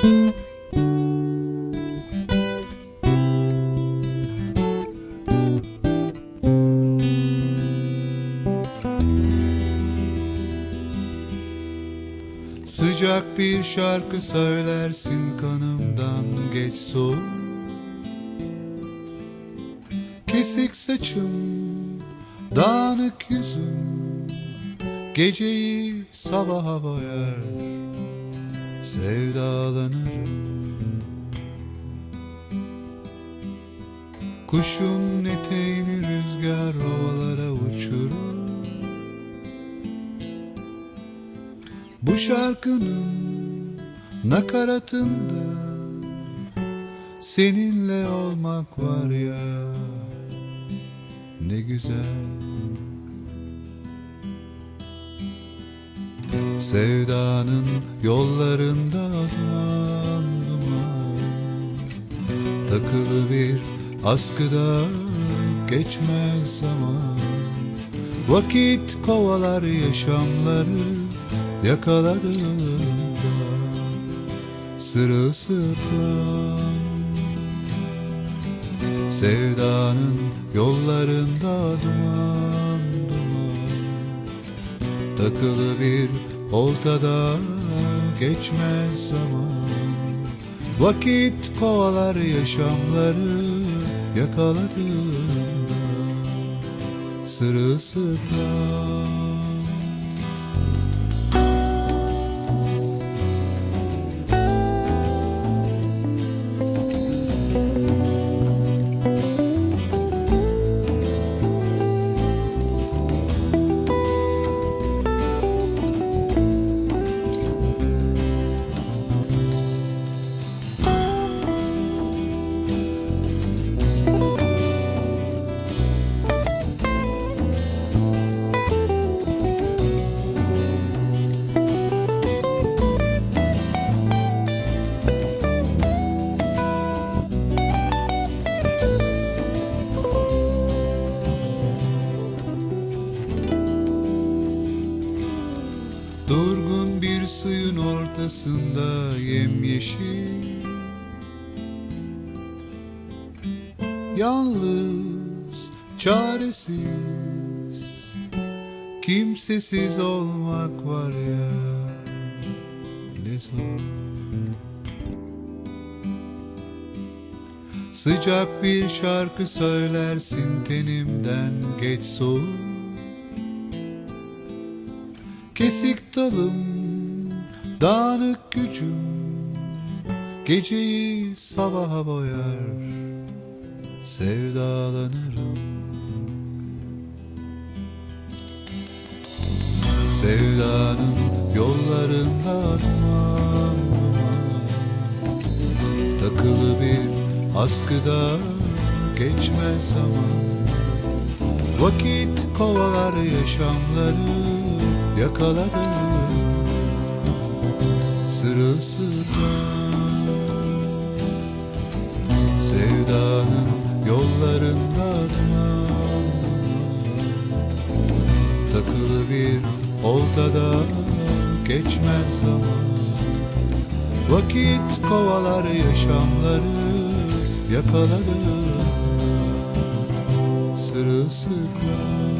Sıcak bir şarkı söylersin kanımdan geç soğuk. Kesik saçın, dağınık yüzün Geceyi sabaha boyar. Sevdalanırım. Kuşun eteğini rüzgar havalara uçurur. Bu şarkının nakaratında Seninle olmak var ya ne güzel Sevdanın yollarında duman duman. Takılı bir askıda geçmez zaman. Vakit kovalar yaşamları yakaladığında. Sırılsıklam Sevdanın yollarında duman duman. Takılı bir oltada geçmez zaman. Vakit kovalar yaşamları yakaladığında. Sırılsıklam Durgun bir suyun ortasında yemyeşil. Yalnız, çaresiz Kimsesiz olmak var ya Ne zor. Sıcak bir şarkı söylersin tenimden geç soğuk Kesik dalım, dağınık gücüm Geceyi sabaha boyar Sevdalanırım. Sevdanın yollarında duman Takılı bir askıda geçmez zaman. Vakit kovalar yaşamları yakaladı Sırılsıklam. Sevdanın yollarında duman. Takılı bir oltada geçmez zaman. Vakit kovalar yaşamları. Yakaladı Sırılsıklam